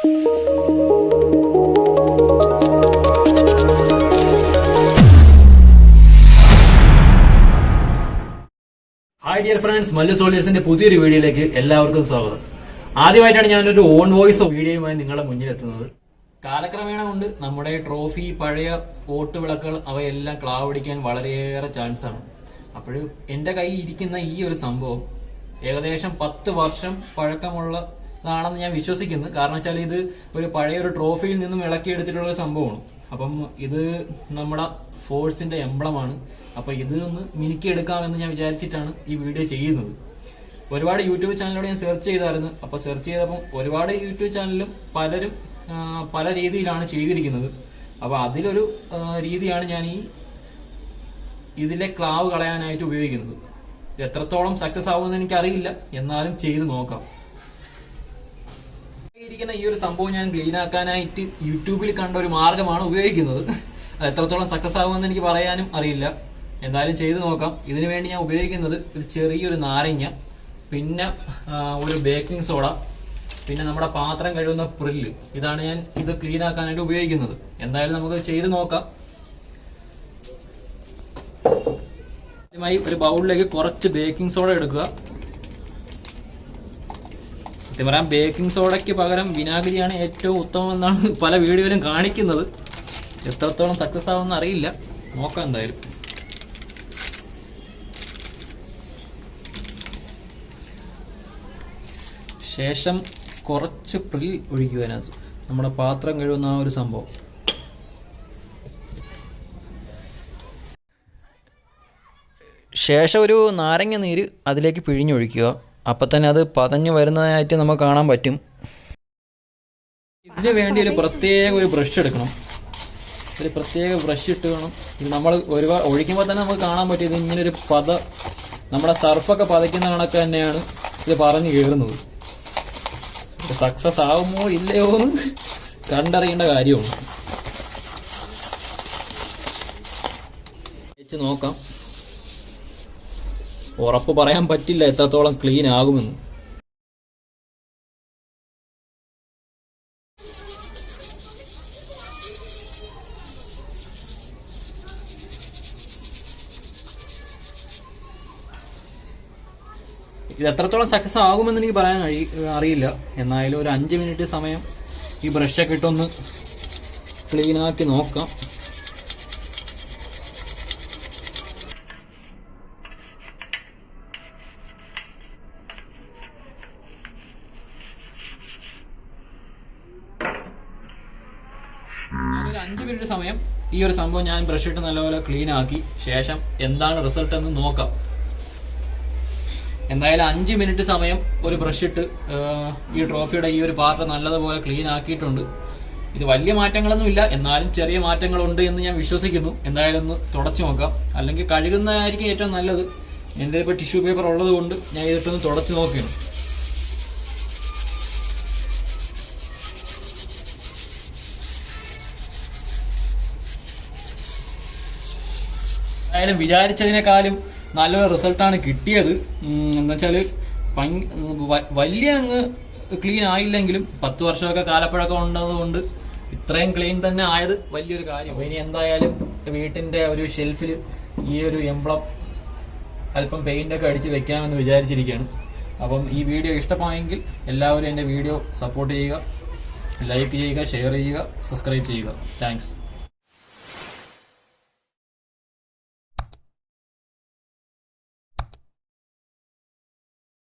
Hi dear friends Mallu സോളിയേഴ്സിന്റെ പുതിയൊരു വീഡിയോയിലേക്ക് എല്ലാവർക്കും സ്വാഗതം. ആദ്യമായിട്ടാണ് ഞാനൊരു ഓൺ വോയിസ് വീഡിയോയുമായി നിങ്ങളുടെ മുന്നിലെത്തുന്നത്. കാലക്രമേണ കൊണ്ട് നമ്മുടെ ട്രോഫി പഴയ ഓട്ട് വിളക്കുകൾ അവയെല്ലാം ക്ലാവ് അടിക്കാൻ വളരെയേറെ ചാൻസ് ആണ്. അപ്പോഴും എന്റെ കയ്യിൽ ഇരിക്കുന്ന ഈ ഒരു സംഭവം ഏകദേശം പത്ത് വർഷം പഴക്കമുള്ളതാണെന്ന് ഞാൻ വിശ്വസിക്കുന്നു. കാരണം വെച്ചാൽ ഇത് ഒരു പഴയ ഒരു ട്രോഫിയിൽ നിന്നും ഇളക്കിയെടുത്തിട്ടുള്ള ഒരു സംഭവമാണ്. അപ്പം ഇത് നമ്മുടെ ഫോഴ്സിന്റെ എംബ്ലമാണ്. അപ്പൊ ഇത് ഒന്ന് മിനുക്കി എടുക്കാമെന്ന് ഞാൻ വിചാരിച്ചിട്ടാണ് ഈ വീഡിയോ ചെയ്യുന്നത്. ഒരുപാട് യൂട്യൂബ് ചാനലിലൂടെ ഞാൻ സെർച്ച് ചെയ്തായിരുന്നു. അപ്പൊ സെർച്ച് ചെയ്തപ്പം ഒരുപാട് യൂട്യൂബ് ചാനലിലും പലരും പല രീതിയിലാണ് ചെയ്തിരിക്കുന്നത്. അപ്പൊ അതിലൊരു രീതിയാണ് ഞാൻ ഈ ഇതിലെ ക്ലാവ് കളയാനായിട്ട് ഉപയോഗിക്കുന്നത്. എത്രത്തോളം സക്സസ് ആവുമെന്ന് എനിക്കറിയില്ല. എന്നാലും ചെയ്ത് നോക്കാം. ഇരിക്കുന്ന ഈ ഒരു സംഭവം ഞാൻ ക്ലീൻ ആക്കാനായിട്ട് യൂട്യൂബിൽ കണ്ട ഒരു മാർഗമാണ് ഉപയോഗിക്കുന്നത്. അത് എത്രത്തോളം സക്സസ് ആകുമെന്ന് എനിക്ക് പറയാനും അറിയില്ല. എന്തായാലും ചെയ്ത് നോക്കാം. ഇതിനു വേണ്ടി ഞാൻ ഉപയോഗിക്കുന്നത് ഒരു ചെറിയൊരു നാരങ്ങ പിന്നെ ഒരു ബേക്കിംഗ് സോഡ പിന്നെ നമ്മുടെ പാത്രം കഴുകുന്ന പ്രില്ല് ഇതാണ് ഞാൻ ഇത് ക്ലീൻ ആക്കാനായിട്ട് ഉപയോഗിക്കുന്നത്. എന്തായാലും നമുക്ക് ചെയ്ത് നോക്കാം. ആദ്യമായി ഒരു ബൗളിലേക്ക് കുറച്ച് ബേക്കിംഗ് സോഡ എടുക്കുക. സത്യം പറയാം ബേക്കിംഗ് സോഡയ്ക്ക് പകരം വിനാഗിരിയാണ് ഏറ്റവും ഉത്തമം എന്നാണ് പല വീഡിയോയിലും കാണിക്കുന്നത്. എത്രത്തോളം സക്സസ് ആവുമെന്ന് അറിയില്ല. നോക്കാം എന്തായാലും. ശേഷം കുറച്ച് പ്രിൽ ഒഴിക്കുക നമ്മുടെ പാത്രം കഴുകുന്ന ആ ഒരു സംഭവം. ശേഷം ഒരു നാരങ്ങ നീര് അതിലേക്ക് പിഴിഞ്ഞൊഴിക്കുക. അപ്പം തന്നെ അത് പതഞ്ഞു വരുന്നതായിട്ട് നമുക്ക് കാണാൻ പറ്റും. ഇതിന് വേണ്ടി ഒരു പ്രത്യേക ഒരു ബ്രഷ് എടുക്കണം. ഒരു പ്രത്യേക ബ്രഷ് ഇട്ട് വേണം. ഇത് നമ്മൾ ഒരുപാട് ഒഴിക്കുമ്പോൾ തന്നെ നമുക്ക് കാണാൻ പറ്റും. ഇത് ഇങ്ങനെ ഒരു പത നമ്മുടെ സർഫൊക്കെ പതയ്ക്കുന്ന കണക്ക് തന്നെയാണ് ഇത് പറഞ്ഞു കയറുന്നത് സക്സസ് ആവുമോ ഇല്ലയോ എന്ന് കണ്ടറിയേണ്ട കാര്യമാണ് വെച്ച് നോക്കാം. ഉറപ്പ് പറയാൻ പറ്റില്ല എത്രത്തോളം ക്ലീൻ ആകുമെന്ന്. ഇത് എത്രത്തോളം സക്സസ് ആകുമെന്ന് എനിക്ക് പറയാൻ അറിയില്ല. എന്നായാലും ഒരു അഞ്ച് മിനിറ്റ് സമയം ഈ ബ്രഷൊക്കെ ഇട്ടൊന്ന് ക്ലീനാക്കി നോക്കാം. ഒരു അഞ്ച് മിനിറ്റ് സമയം. ഈ ഒരു സംഭവം ഞാൻ ബ്രഷ് ഇട്ട് നല്ലപോലെ ക്ലീൻ ആക്കി. ശേഷം എന്താണ് റിസൾട്ട് എന്ന് നോക്കാം. എന്തായാലും അഞ്ച് മിനിറ്റ് സമയം ഒരു ബ്രഷ് ഇട്ട് ഈ ട്രോഫിയുടെ ഈ ഒരു പാർട്ട് നല്ലതുപോലെ ക്ലീൻ ആക്കിയിട്ടുണ്ട്. ഇത് വലിയ മാറ്റങ്ങളൊന്നും ഇല്ല. എന്നാലും ചെറിയ മാറ്റങ്ങളുണ്ട് എന്ന് ഞാൻ വിശ്വസിക്കുന്നു. എന്തായാലും ഒന്ന് തുടച്ചു നോക്കാം. അല്ലെങ്കിൽ കഴുകുന്നതായിരിക്കും ഏറ്റവും നല്ലത്. എന്റെ ഇപ്പോൾ ടിഷ്യൂ പേപ്പർ ഉള്ളത് കൊണ്ട് ഞാൻ ഇതിട്ടൊന്ന് തുടച്ചു നോക്കുകയാണ് എന്തായാലും വിചാരിച്ചതിനേക്കാളും നല്ലൊരു റിസൾട്ടാണ് കിട്ടിയത്. എന്താ വെച്ചാൽ വലിയ അങ്ങ് ക്ലീൻ ആയില്ലെങ്കിലും പത്ത് വർഷമൊക്കെ കാലപ്പഴക്കം ഉണ്ടതുകൊണ്ട് ഇത്രയും ക്ലീൻ തന്നെ ആയത് വലിയൊരു കാര്യം. ഇനി എന്തായാലും വീട്ടിന്റെ ഒരു ഷെൽഫിൽ ഈ ഒരു എംബ്ലം അല്പം പെയിന്റ് ഒക്കെ അടിച്ച് വെക്കാമെന്ന് വിചാരിച്ചിരിക്കുകയാണ് അപ്പം ഈ വീഡിയോ ഇഷ്ടമായെങ്കിൽ എല്ലാവരും എന്റെ വീഡിയോ സപ്പോർട്ട് ചെയ്യുക ലൈക്ക് ചെയ്യുക ഷെയർ ചെയ്യുക സബ്സ്ക്രൈബ് ചെയ്യുക. താങ്ക്സ്